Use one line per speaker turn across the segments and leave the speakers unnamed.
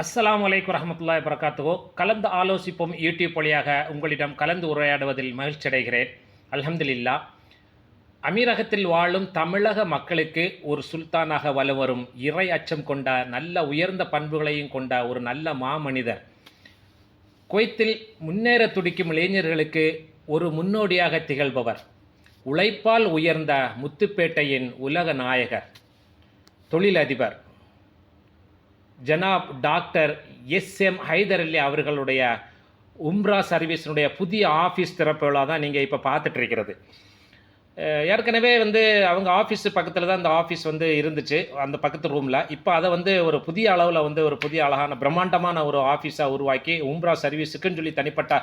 அஸ்லாம் வலைக்கு ரஹமத்துல்லா வரகாத்துகோ கலந்து ஆலோசிப்போம் யூடியூப் வழியாக உங்களிடம் கலந்து உரையாடுவதில் மகிழ்ச்சி அடைகிறேன். அல்ஹம்துலில்லா. அமீரகத்தில் வாழும் தமிழக மக்களுக்கு ஒரு சுல்தானாக வலுவரும் இறை அச்சம் கொண்ட நல்ல உயர்ந்த பண்புகளையும் கொண்ட ஒரு நல்ல மாமனிதர். குவைத்தில் முன்னேற துடிக்கும் இளைஞர்களுக்கு ஒரு முன்னோடியாக திகழ்பவர். உழைப்பால் உயர்ந்த முத்துப்பேட்டையின் உலக நாயகர். தொழிலதிபர். ஜனாப் doctor S M Haider Ali அவர்களுடைய உம்ரா சர்வீஸினுடைய புதிய ஆஃபீஸ் திறப்பு விழா தான் நீங்கள் இப்போ பார்த்துட்டு இருக்கிறது. ஏற்கனவே வந்து அவங்க ஆஃபீஸ் பக்கத்தில் தான் அந்த ஆஃபீஸ் வந்து இருந்துச்சு அந்த பக்கத்து ரூமில் இப்போ அதை வந்து ஒரு புதிய அளவில் வந்து ஒரு புதிய அழகான பிரம்மாண்டமான ஒரு ஆஃபீஸாக உருவாக்கி உம்ரா சர்வீஸுக்குன்னு சொல்லி தனிப்பட்ட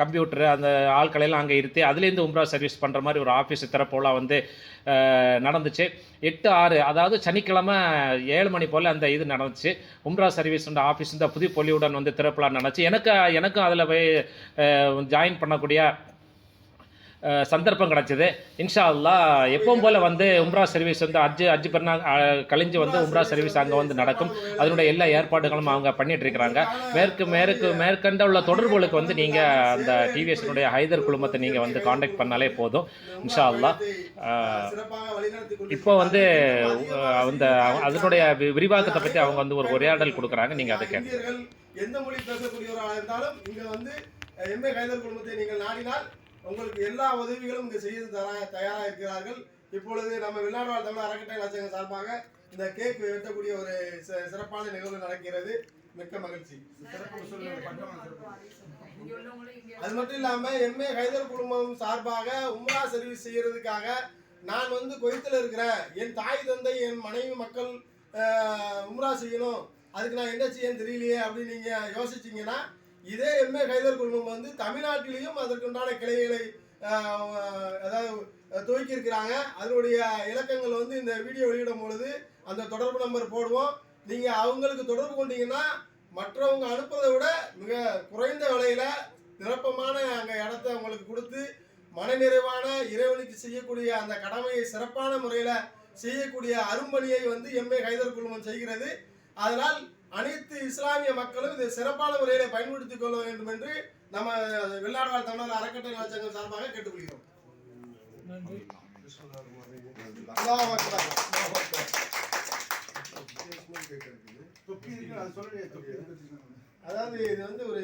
கம்ப்யூட்டர் அந்த ஆட்களையெல்லாம் அங்கே இருத்தி அதுலேருந்து உம்ரா சர்வீஸ் பண்ணுற மாதிரி ஒரு ஆஃபீஸ் திறப்போலாம் வந்து நடந்துச்சு. எட்டு ஆறு அதாவது சனிக்கிழமை ஏழு மணி போல் அந்த இது நடந்துச்சு. உம்ரா சர்வீஸ் ஆஃபீஸ் இந்த புது பொலியுடன் வந்து திறப்பலாம் நடந்துச்சு. எனக்கு எனக்கும் அதில் போய் ஜாயின் பண்ணக்கூடிய சந்தர்ப்பம் கிடச்சிது. இன்ஷா அல்லாஹ் எப்பவும் போல் வந்து உம்ரா சர்வீஸ் வந்து அஜ்ஜு அஜ்ஜு பெருநா கழிஞ்சு வந்து உம்ரா சர்வீஸ் அங்கே வந்து நடக்கும். அதனுடைய எல்லா ஏற்பாடுகளும் அவங்க பண்ணிட்டு இருக்கிறாங்க. மேற்கு மேற்கு மேற்கண்ட உள்ள தொடர்புகளுக்கு வந்து நீங்கள் அந்த டிவிஎஸ்னுடைய ஹைதர் குழுமத்தை நீங்கள் வந்து காண்டாக்ட் பண்ணாலே போதும். இன்ஷா
வழிநடத்தி
இப்போ வந்து அந்த அதனுடைய விரிவாக்கத்தை பற்றி அவங்க வந்து ஒரு உரையாடல் கொடுக்குறாங்க. நீங்கள் அதை
இந்தியர்கள் எந்த மொழி பேசக்கூடியவராக இருந்தாலும் இங்க வந்து எம்ஏ கைதர் குழுமத்தை நீங்கள் நாடினால் உங்களுக்கு எல்லா உதவிகளும் இங்கு செய்து தர தயாராக இருக்கிறார்கள் இப்பொழுது நம்ம வெளிநாடு வாழ் தமிழ் அறக்கட்டளை லட்சங்கள் சார்பாக இந்த கேக் வெட்டக்கூடிய ஒரு சி- சிறப்பான நிகழ்வு நடக்கிறது. மிக்க மகிழ்ச்சி. அது மட்டும் இல்லாம எம்ஏ ஹைதர் குழுமம் சார்பாக உம்ரா சர்வீஸ் செய்யறதுக்காக நான் வந்து குவைத்தில் இருக்கிறேன். என் தாய் தந்தை என் மனைவி மக்கள் உம்ரா செய்யணும். அதுக்கு நான் என்ன செய்யன்னு தெரியலையே அப்படின்னு நீங்க யோசிச்சீங்கன்னா இதே எம்ஏ ஹைதர் குழுமம் வந்து தமிழ்நாட்டிலையும் அதற்குண்டான கிளைகளை அதாவது துவக்கி இருக்கிறாங்க அதனுடைய இலக்கங்கள் வந்து இந்த வீடியோ வெளியிடும் பொழுது அந்த தொடர்பு நம்பர் போடுவோம். நீங்கள் அவங்களுக்கு தொடர்பு கொண்டீங்கன்னா மற்றவங்க அனுப்புறதை விட மிக குறைந்த விலையில நிரப்பமான அங்கே இடத்த உங்களுக்கு கொடுத்து மனநிறைவான இறைவனுக்கு செய்யக்கூடிய அந்த கடமையை சிறப்பான முறையில் செய்யக்கூடிய அரும்பணியை வந்து எம்ஏ ஹைதர் குழுமம் செய்கிறது. அதனால் அனைத்து இஸ்லாமிய மக்களும் இதை சிறப்பான முறையில பயன்படுத்திக் கொள்ள வேண்டும் என்று நம்ம வெளிநாடு வாழ் தமிழர் அறக்கட்டளை சங்கம் சார்பாக கேட்டுக்கொள்கிறோம். அதாவது இது வந்து ஒரு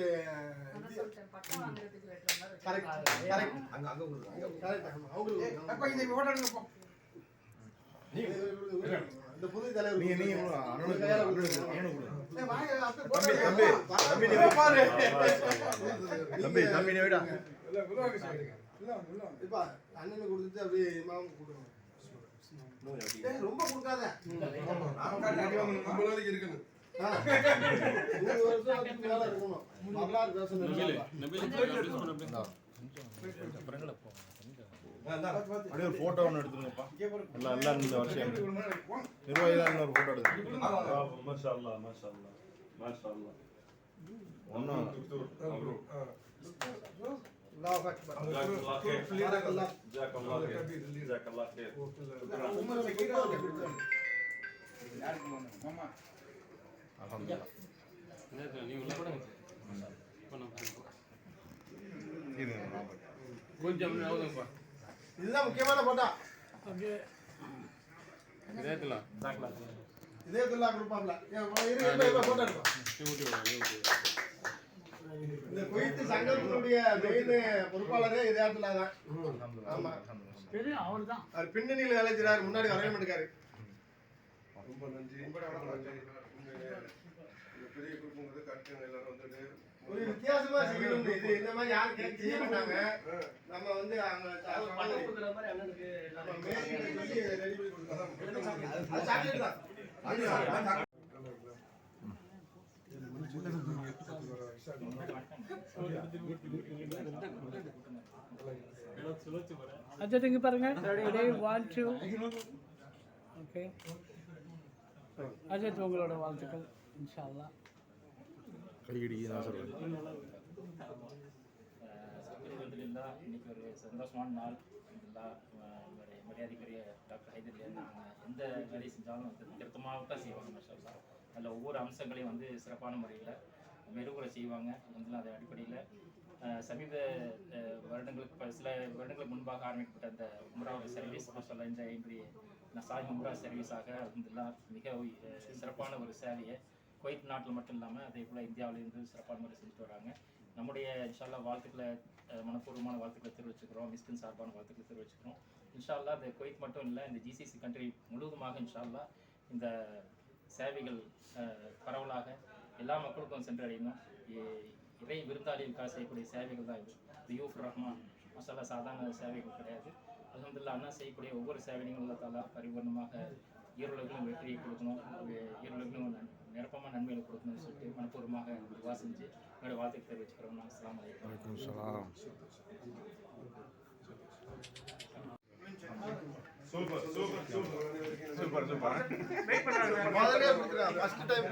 அவங்களுக்கு இந்த புது தலைவர்
நீங்க நீங்க
அப்படியே
தம்பி. தம்பி, தம்பி. தம்பி விடா
இப்ப அண்ணனுக்கு கொடுத்துட்டு ரொம்ப கொடுக்காத. இருக்கணும். வரலாறு பேசணும்.
அப்படியே ஒரு போட்டோ ஒன்று எடுத்துருங்கப்பா எல்லாம் எல்லாம் இந்த வருஷம் நிர்வாகிதான் ஒரு போட்டோ எடுத்து
ما شاء الله ما شاء الله ما شاء الله
ஒன்றும்
அல்லாஹ் அக்பர்.
جزاك الله خير
بارك الله.
جزاك الله خير جزاك الله خير
உமர் கிட்ட கொடுங்க. இதுதான் முக்கியமான போட்டா. இதே துல்லா கொடுப்பாப்ல ஏன், இரு, இரு, இரு, போட்டோ எடுப்போம். இந்த குவைத்து சங்கத்தினுடைய மெயின் பொறுப்பாளரே இதே இடத்துல தான் ஆமா.
அல்ஹம்துலில்லாஹ்.
அவர் பின்னணியில் வேலை செய்றாரு முன்னாடி வரைய மாட்டேங்காரு. ரொம்ப நன்றி.
பெரிய குடும்பங்கிறது கரெக்டாக எல்லாரும் வந்துட்டு
ஒரு வித்தியாசமா செய்யணும். இது இந்த மாதிரி யாரும் கேட்க செய்ய மாட்டாங்க. நம்ம வந்து அவங்க பண்ணி தான்.
இங்க பாருங்க. ஒன் டூ ஓகே அஜித் உங்களோட வாழ்த்துக்கள். இன்ஷா அல்லாஹ்
கையடி நான் சொல்றேன்
அல்ஹம்துலில்லாஹ் இன்னைக்கு ஒரு சந்தோஷமான நாள் அல்ஹம்துலில்லாஹ் அஹ் மரியாதைக்குரிய டாக்டர் ஹைதர்லேருந்து நாங்கள் எந்த வேலையை செஞ்சாலும் அது திருத்தமாக தான் செய்வாங்க மாஷா
அதில் ஒவ்வொரு அம்சங்களையும் வந்து சிறப்பான முறையில் மெருகுற செய்வாங்க. வந்து அதன் அடிப்படையில் சமீப வருடங்களுக்கு ப- சில வருடங்களுக்கு முன்பாக ஆரம்பிக்கப்பட்ட அந்த உம்ராவோட சர்வீஸ் சொல்ல இந்த என்னுடைய நசாய் உம்ரா சர்வீஸாக அல்ஹம்துலில்லாஹ் மிக சிறப்பான ஒரு சேவையை குவைத் நாட்டில் மட்டும் இல்லாமல் அதே போல் இந்தியாவிலேருந்து சிறப்பான முறை செஞ்சுட்டு வராங்க. நம்முடைய இன்ஷால்லா வாழ்த்துக்களை மனப்பூர்வமான வாழ்த்துக்களை தெரிவிச்சுக்கிறோம். மிஸ்கின் சார்பான வாழ்த்துக்களை தெரிவிச்சுக்கிறோம். இன்ஷால்லா இந்த குவைத் மட்டும் இல்லை இந்த ஜிசிசி கண்ட்ரி முழுவதுமாக இன்ஷால்லா இந்த சேவைகள் பரவலாக எல்லா மக்களுக்கும் சென்றடையணும். இறை விருந்தாளிகளுக்காக செய்யக்கூடிய சேவைகள் தான் இது. தியூப் ரஹ்மான் மசாலா சாதாரண சேவைகள் கிடையாது. அலமதுல்லா அண்ணா செய்யக்கூடிய ஒவ்வொரு சேவையும் அல்லா தாலா பரிபூர்ணமாக ஈரோடுகளும் வெற்றியை கொடுக்கணும் ஈரோடுகளும் நிரப்பமாக நன்மைகளை கொடுக்கணும்னு சொல்லிட்டு மனப்பூர்வமாக துவா செஞ்சு என்னோட வாழ்த்துக்களை தெரிவிச்சுக்கிறோம் நான் அஸ்ஸலாமு அலைக்கும்
super super super super super
முதல்ல கொடுக்குறாங்க ஃபர்ஸ்ட் டைம்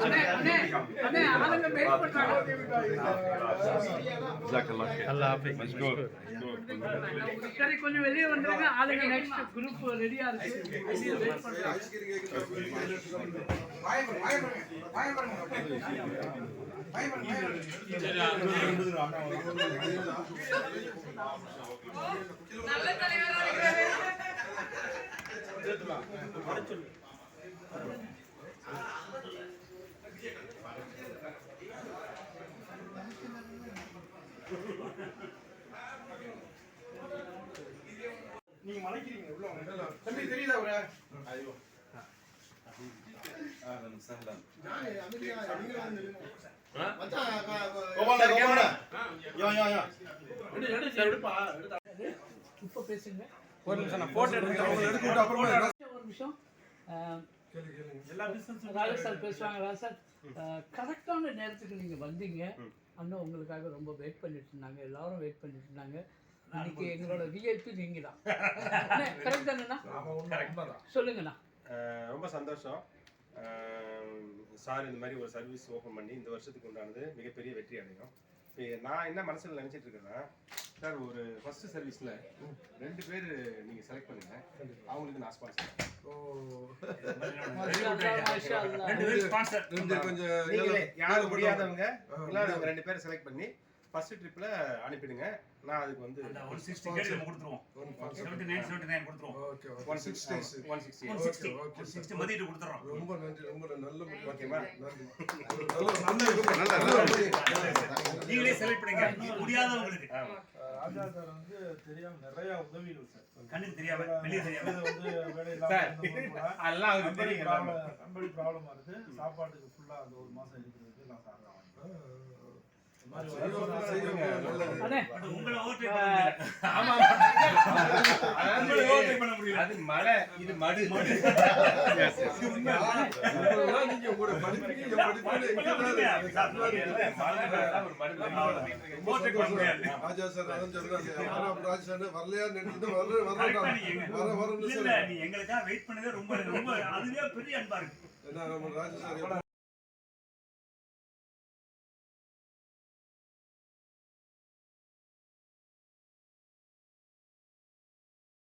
அண்ணே அண்ணே அண்ணே ஆளுங்க வெயிட் பண்றாங்க சரி கொஞ்சம் வெளியே வந்துருங்க. ஆளுங்க நெக்ஸ்ட் குரூப் ரெடியா இருக்கு. வெளியே வெயிட் பண்றாங்க
நீங்க மலைக்கிறீங்க உள்ள வாங்க
தம்பி தெரியுதா ஒரு
ஐயோ கோபால கோபால யோ யோ யோ
இப்போ பேசுங்க
ஒரு நிமிஷம் நான் போட்டோ
ஒரு நிமிஷம் ராஜா சார் பேசுவாங்க ராஜா சார் கரெக்டான நேரத்துக்கு நீங்க வந்தீங்க அண்ணன் உங்களுக்காக ரொம்ப வெயிட் பண்ணிட்டு இருந்தாங்க எல்லாரும் வெயிட் பண்ணிட்டு இருந்தாங்க இன்னைக்கு எங்களோட விஐபி நீங்க தான் கரெக்ட் தானேண்ணா? சொல்லுங்கண்ணா.
ரொம்ப சந்தோஷம். சார் இந்த மாதிரி ஒரு சர்வீஸ் ஓப்பன் பண்ணி இந்த வருஷத்துக்கு உண்டானது மிகப்பெரிய வெற்றி அடையும். இப்போ நான் என்ன மனசில் நினச்சிட்டு இருக்கேன்னா சார் ஒரு ஃபர்ஸ்ட் சர்வீஸில் ரெண்டு பேர் நீங்கள் செலக்ட் பண்ணுங்க. அவங்களுக்கு நான் ஸ்பான்சர். கொஞ்சம் யாரும் முடியாதவங்க ரெண்டு பேரை செலக்ட் பண்ணி ஃபர்ஸ்ட் ட்ரிப்பில் அனுப்பிடுங்க. நான் அதுக்கு வந்து
ஒன் சிக்ஸ்டி நம்ம கொடுத்துருவோம். செவன்டி நைன் செவன்டி நைன் கொடுத்துருவோம்.
One sixty one sixty
one sixty one sixty மதிட்டு கொடுத்துறோம்.
ரொம்ப நன்றி ரொம்ப நல்ல
ஓகேவா
நீங்களே செலக்ட் பண்ணுங்க முடியாதவங்களுக்கு.
ராஜா சார் வந்து தெரியாம நிறைய உதவிகள் சார்.
கண்ணுக்கு தெரியாம வெளியே தெரியாம.
வந்து வேலை இல்லாம
அதெல்லாம் அவருக்கு
கம்பெனி
தெரியும் எல்லாமே.
ப்ராப்ளம் வருது. சாப்பாட்டுக்கு ஃபுல்லா அந்த ஒரு மாசம் இருக்கிறதுக்கு நான் சார்
அது மழை இது மடு.
எங்களுக்காக வெயிட் பண்ணதே ரொம்ப ரொம்ப அதுவே பெரிய அன்பா இருக்கு.